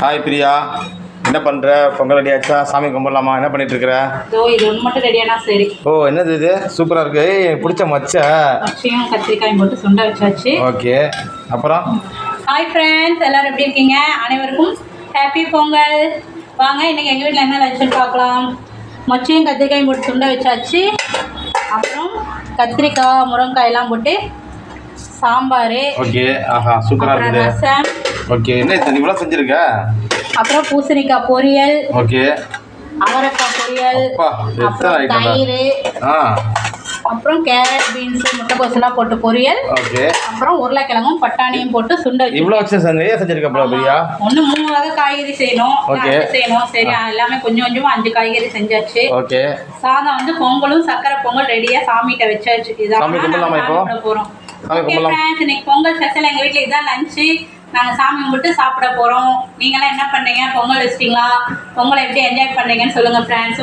Hi Priya. என்ன பண்ணுற Pongal ready ஆச்சா? சாமி கும்பிடலாமா? என்ன பண்ணிட்டு இருக்கிற இதோ இது ஒன்று மட்டும் ரெடியானா சரி. ஓ என்னது இது? சூப்பராக இருக்கு. எனக்கு பிடிச்ச மச்ச. மச்சியும் கத்திரிக்காயும் போட்டு சுண்ட வச்சாச்சு. ஓகே. அப்புறம்? ஹாய் ஃப்ரெண்ட்ஸ் எல்லாரும் எப்படி இருக்கீங்க? அனைவருக்கும் ஹாப்பி பொங்கல். வாங்க இன்னைக்கு எங்கள் வீட்டில் என்ன லஞ்சுன்னு பார்க்கலாம். மொச்சையும் கத்திரிக்காயும் போட்டு சுண்ட வச்சாச்சு. அப்புறம் கத்திரிக்காய் முருங்கைக்காயெல்லாம் போட்டு சாம்பார். ஓகே. ஆஹா சூப்பராக இருக்குது. ஓகே என்ன இது இவ்வளோ செஞ்சுருக்க? அப்புறம் பூசணிக்காய் பொரியல் ஓகே அவரைக்காய் பொரியல் அப்புறம் தயிர் அப்புறம் கேரட் பீன்ஸ் முட்டைக்கோசெல்லாம் போட்டு பொரியல் ஓகே அப்புறம் உருளைக்கிழங்கும் பட்டாணியும் போட்டு சுண்ட இவ்வளோ வச்சு நிறைய செஞ்சுருக்க போல பிரியா? ஒன்று மூணு வகை காய்கறி செய்யணும். அஞ்சு செய்யணும்? சரி எல்லாமே கொஞ்சம் கொஞ்சமா அஞ்சு காய்கறி செஞ்சாச்சு. ஓகே சாதம் வந்து பொங்கலும் சக்கரை பொங்கல் ரெடியா சாமிகிட்ட வச்சாச்சு. இதான் சாமி கும்பிடலாமா இப்போ? ஓகே. ஃப்ரெண்ட்ஸ் இன்னைக்கு பொங்கல் ஸ்பெஷல் எங்க வீட்ல இதான் லஞ்சு நாங்க சாமி கும்பிட்டு சாப்பிட போறோம். நீங்களாம் என்ன பண்ணீங்க? பொங்கல் வச்சிட்டீங்களா? பொங்கலை எப்படி என்ஜாய் பண்ணீங்கன்னு சொல்லுங்க ஃப்ரெண்ட்ஸ்